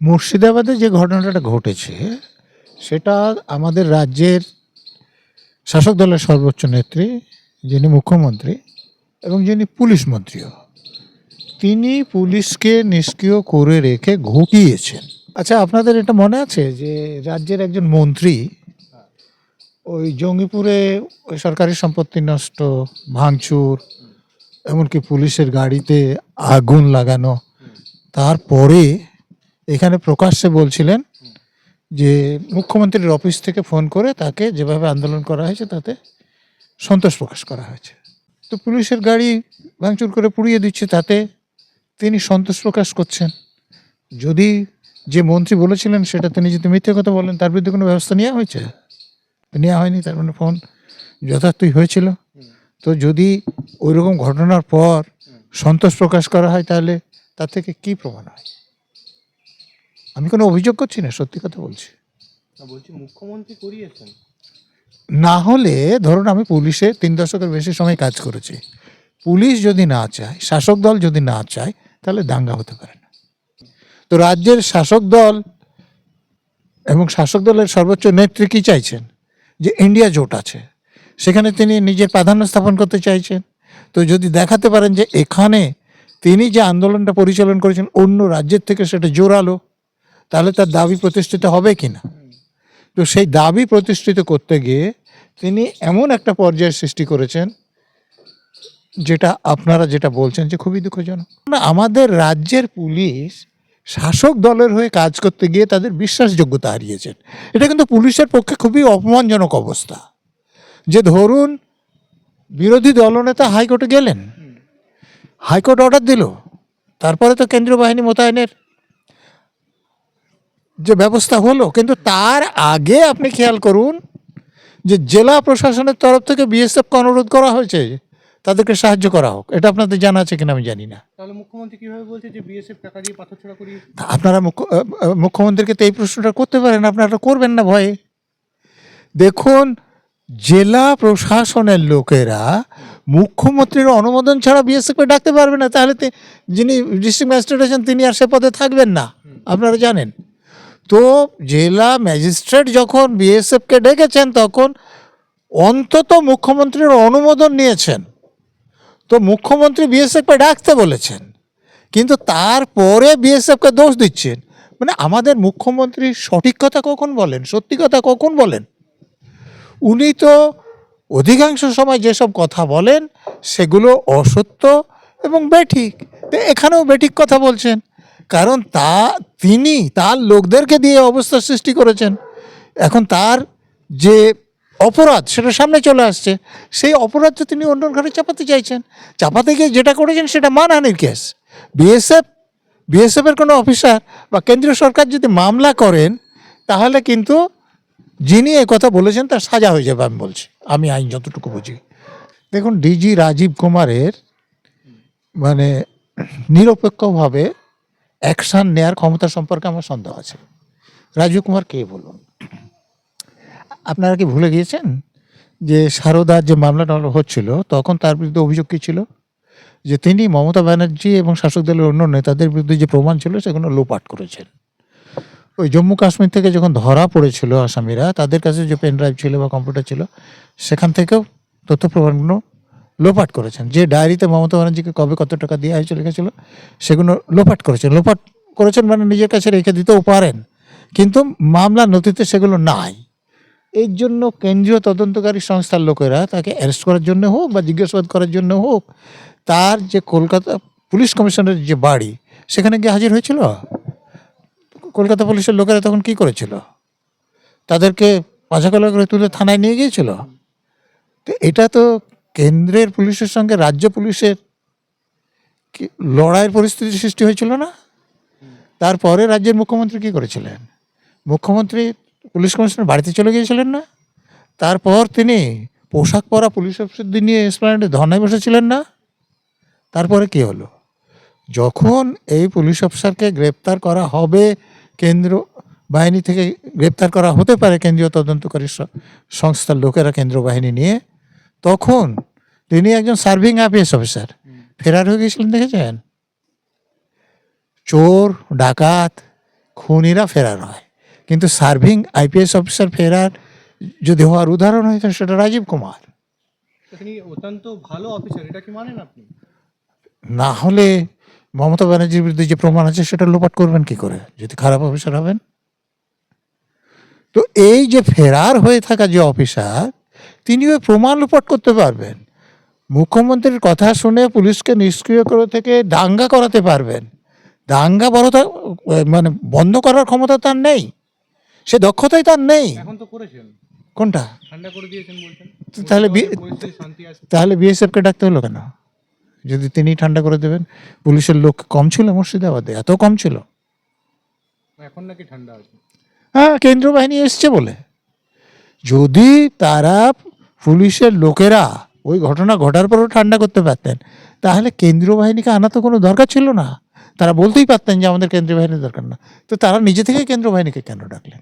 মুর্শিদাবাদে যে ঘটনাটা ঘটেছে, সেটা আমাদের রাজ্যের শাসক দলের সর্বোচ্চ নেত্রী, যিনি মুখ্যমন্ত্রী এবং যিনি পুলিশ মন্ত্রীও, তিনি পুলিশকে নিষ্ক্রিয় করে রেখে ঘটিয়েছেন। আচ্ছা আপনাদের এটা মনে আছে যে রাজ্যের একজন মন্ত্রী ওই জঙ্গিপুরে ওই সরকারি সম্পত্তি নষ্ট, ভাঙচুর, এমনকি পুলিশের গাড়িতে আগুন লাগানো, তারপরে এখানে প্রকাশ্যে বলছিলেন যে মুখ্যমন্ত্রীর অফিস থেকে ফোন করে তাকে যেভাবে আন্দোলন করা হয়েছে তাতে সন্তোষ প্রকাশ করা হয়েছে। তো পুলিশের গাড়ি ভাঙচুর করে পুড়িয়ে দিচ্ছে তাতে তিনি সন্তোষ প্রকাশ করছেন। যদি যে মন্ত্রী বলেছিলেন সেটা তিনি যদি মিথ্যে কথা বলেন, তার বিরুদ্ধে কোনো ব্যবস্থা নেওয়া হয়েছে? নেওয়া হয়নি, তার মানে ফোন যথার্থই হয়েছিল। তো যদি ওইরকম ঘটনার পর সন্তোষ প্রকাশ করা হয় তাহলে তার থেকে কি প্রমাণ হয়? আমি কোনো অভিযোগ করছি না? সত্যি কথা বলছি। না বলছি মুখ্যমন্ত্রী করিয়েছেন। না হলে ধরুন আমি পুলিশে তিন দশকের বেশি সময় কাজ করেছি। পুলিশ যদি না চায় শাসক দল যদি না চায় তাহলে দাঙ্গা হতে পারে না। তো রাজ্যের শাসক দল এবং শাসক দলের সর্বোচ্চ নেত্রী কি চাইছেন? যে ইন্ডিয়া জোট আছে। সেখানে তিনি নিজের প্রাধান্য স্থাপন করতে চাইছেন। তো যদি দেখাতে পারেন যে এখানে তিনি যে আন্দোলনটা পরিচালন করেছেন অন্য রাজ্যের থেকে সেটা জোরালো। তাহলে তার দাবি প্রতিষ্ঠিত হবে কি না তো সেই দাবি প্রতিষ্ঠিত করতে গিয়ে তিনি এমন একটা পর্যায়ের সৃষ্টি করেছেন, যেটা আপনারা যেটা বলছেন যে খুবই দুঃখজনক। আমাদের রাজ্যের পুলিশ শাসক দলের হয়ে কাজ করতে গিয়ে তাদের বিশ্বাসযোগ্যতা হারিয়েছেন। এটা কিন্তু পুলিশের পক্ষে খুবই অপমানজনক অবস্থা। যে ধরুন, বিরোধী দলনেতা হাইকোর্টে গেলেন, হাইকোর্ট অর্ডার দিল, তারপরে তো কেন্দ্রীয় বাহিনী মোতায়েনের যে ব্যবস্থা হলো কিন্তু তার আগে আপনি খেয়াল করুন যে জেলা প্রশাসনের তরফ থেকে বিএসএফকে অনুরোধ করা হয়েছে তাদেরকে সাহায্য করা হোক। এটা আপনাদের জানা আছে কিনা আমি জানি না। তাহলে মুখ্যমন্ত্রী কীভাবে বলছে যে বিএসএফ টাকা দিয়ে আপনারা মুখ্যমন্ত্রীকে তো এই প্রশ্নটা করতে পারেন আপনারা করবেন না ভয়ে। দেখুন জেলা প্রশাসনের লোকেরা মুখ্যমন্ত্রীর অনুমোদন ছাড়া বিএসএফকে ডাকতে পারবে না। তাহলে যিনি ডিস্ট্রিক্ট ম্যাজিস্ট্রেট আছেন তিনি আর সে পদে থাকবেন না। আপনারা জানেন। তো জেলা ম্যাজিস্ট্রেট যখন বিএসএফকে ডেকেছেন, তখন অন্তত মুখ্যমন্ত্রীর অনুমোদন নিয়েছেন। তো মুখ্যমন্ত্রী বিএসএফকে ডাকতে বলেছেন, কিন্তু তারপরে বিএসএফকে দোষ দিচ্ছেন। মানে আমাদের মুখ্যমন্ত্রী সঠিক কথা কখন বলেন, সত্যি কথা কখন বলেন? উনি তো অধিকাংশ সময় যেসব কথা বলেন, সেগুলো অসত্য এবং বেঠিক। এখানেও বেঠিক কথা বলছেন। কারণ তা তিনি, তার লোকদেরকে দিয়ে অবস্থার সৃষ্টি করেছেন। এখন তার যে অপরাধ, সেটা সামনে চলে আসছে। সেই অপরাধটা তিনি অন্য ঘরে চাপাতে চাইছেন। চাপাতে গিয়ে যেটা করেছেন, সেটা মানহানির কেস। বিএসএফ, বিএসএফের কোনো অফিসার বা কেন্দ্রীয় সরকার যদি মামলা করেন, তাহলে কিন্তু যিনি এই কথা বলেছেন, তার সাজা হয়ে যাবে আমি বলছি। আমি আইন যতটুকু বুঝি। দেখুন, ডিজি রাজীব কুমারের মানে নিরপেক্ষভাবে অ্যাকশান নেয়ার ক্ষমতা সম্পর্কে আমার সন্দেহ আছে। রাজীব কুমার কে বলুন? আপনারা কি ভুলে গিয়েছেন যে সারদার যে মামলাটা হচ্ছিল, তখন তার বিরুদ্ধে অভিযোগ কী ছিল? যে তিনি মমতা ব্যানার্জি এবং শাসক দলের অন্য নেতাদের বিরুদ্ধে যে প্রমাণ ছিল, সেগুলো লোপাট করেছেন। ওই জম্মু কাশ্মীর থেকে যখন ধরা পড়েছিল আসামিরা, তাদের কাছে যে পেন ড্রাইভ ছিল বা কম্পিউটার ছিল, সেখান থেকেও তথ্য প্রমাণগুলো লোপাট করেছেন। যে ডায়েরিতে মমতা ব্যানার্জিকে কবে কত টাকা দেওয়া হয়েছিল লিখেছিল সেগুলো লোপাট করেছেন। লোপাট করেছেন মানে নিজের কাছে রেখে দিতেও পারেন। কিন্তু মামলার নথিতে সেগুলো নাই। এর জন্য কেন্দ্রীয় তদন্তকারী সংস্থার লোকেরা তাকে অ্যারেস্ট করার জন্য হোক বা জিজ্ঞাসাবাদ করার জন্য হোক, তার যে কলকাতা পুলিশ কমিশনের যে বাড়ি, সেখানে গিয়ে হাজির হয়েছিল? কলকাতা পুলিশের লোকেরা তখন কি করেছিল? তাদেরকে পাঁচাকলা করে তুলে থানায় নিয়ে গিয়েছিল? তো এটা তো কেন্দ্রের পুলিশের সঙ্গে রাজ্য পুলিশের লড়াইয়ের পরিস্থিতি সৃষ্টি হয়েছিল না? তারপরে রাজ্যের মুখ্যমন্ত্রী কি করেছিলেন? মুখ্যমন্ত্রী পুলিশ কমিশনার বাড়িতে চলে গিয়েছিলেন না? তারপর তিনি পোশাক পরা পুলিশ অফিসারদের নিয়ে এসপ্লানেডে ধর্নায় বসেছিলেন না? তারপরে কি হলো? যখন এই পুলিশ অফিসারকে গ্রেপ্তার করা হবে, কেন্দ্র বাহিনী থেকে গ্রেপ্তার করা হতে পারে কেন্দ্রীয় তদন্তকারী সংস্থার লোকেরা কেন্দ্র বাহিনী নিয়ে তখন তিনি একজন সার্ভিং আইপিএস অফিসার ফেরার হয়ে গেছিলেন দেখেছেন? চোর ডাকাত খুনিরা ফেরার হয়। কিন্তু সার্ভিং আইপিএস অফিসার ফেরার যদি হওয়ার উদাহরণ হয় তো সেটা রাজীব কুমার। অত্যন্ত ভালো অফিসার এটা কি মানেন আপনি? না হলে মমতা ব্যানার্জির বিরুদ্ধে যে প্রমাণ আছে সেটা লোপাট করবেন কি করে? যদি খারাপ অফিসার হবেন। তো এই যে ফেরার হয়ে থাকা যে অফিসার তিনি ওই প্রমাণ লোপাট করতে পারবেন। মুখ্যমন্ত্রীর কথা শুনে পুলিশকে নিষ্ক্রিয় করে থেকে দাঙ্গা করাতে পারবেন। দাঙ্গা বড়তা মানে বন্ধ করার ক্ষমতা তার নেই। সে দক্ষতাই তার নেই। এখন তো করেছেন। কোনটা? ঠান্ডা করে দিয়েছেন বলছেন। তাহলে শান্তি তাহলে বিএসএফকে ডাকতে হলো কেন? যদি তিনি ঠান্ডা করে দেবেন। পুলিশের লোক কম ছিল মুর্শিদাবাদে এত কম ছিল। এখন নাকি ঠান্ডা আছে। হ্যাঁ কেন্দ্র বাহিনী এসছে বলে। যদি তারা পুলিশের লোকেরা ওই ঘটনা ঘটার পরও ঠান্ডা করতে পারতেন। তাহলে কেন্দ্রীয় বাহিনীকে আনা তো কোনো দরকার ছিল না। তারা বলতেই পারতেন যে আমাদের কেন্দ্রীয় বাহিনীর দরকার না। তো তারা নিজে থেকে কেন্দ্রীয় বাহিনীকে কেন ডাকলেন?